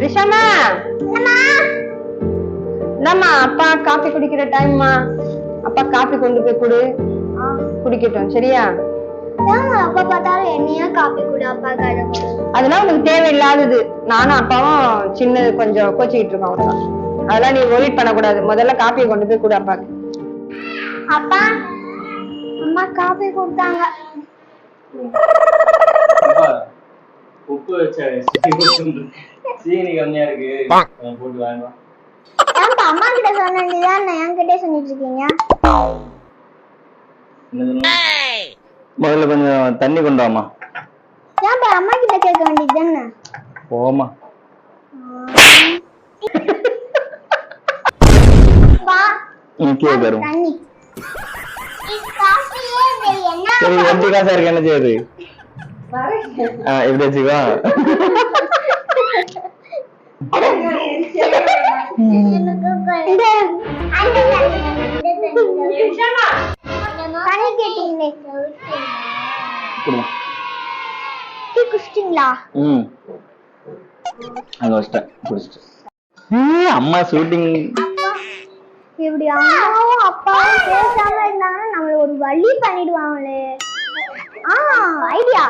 ரிஷாமா? என்னம்மா? அப்பா காபி குடிக்கிற டைம்மா. அப்பா காபி கொண்டு போய் கொடு. குடிக்கட்டும் சரியா? அப்பா பார்த்தாலும் என்னையா காப்பி கூட அப்பா அதெல்லாம் உனக்கு தேவையில்லாதது. நானும் அப்பாவும் சின்ன கொஞ்சம் கோச்சிக்கிட்டு இருக்கோம் அவ்வளவுதான். அதெல்லாம் நீ ஒரி பண்ணக்கூடாது. முதல்ல காப்பியை கொண்டு போய் கொடு அப்பாக்கு அப்பா அம்மா காப்பி கொடுத்தாங்க. சீனி கம்மியா இருக்கு. போட்டு வாங்க. அம்மா கிட்ட சொன்ன வேண்டியதான் என்கிட்டே சொல்லிட்டு இருக்கீங்க? முதல்ல கொஞ்சம் தண்ணி கொண்டு வாமா ஏன்பா அம்மா கிட்ட கேட்க வேண்டியது தானே போமா பா. முக்கிய தரும் தண்ணி. காஃபியே இது என்ன சரி எம்டி காசா இருக்கு என்ன செய்யுது? குடிச்சிட்டு ஏய், அம்மா ஷூட்டிங் இப்படி அம்மாவும் அப்பாவும் பேசாம இருந்தாங்கன்னா நம்மள ஒரு வழி பண்ணிடுவாங்களே. ஆ ஐடியா.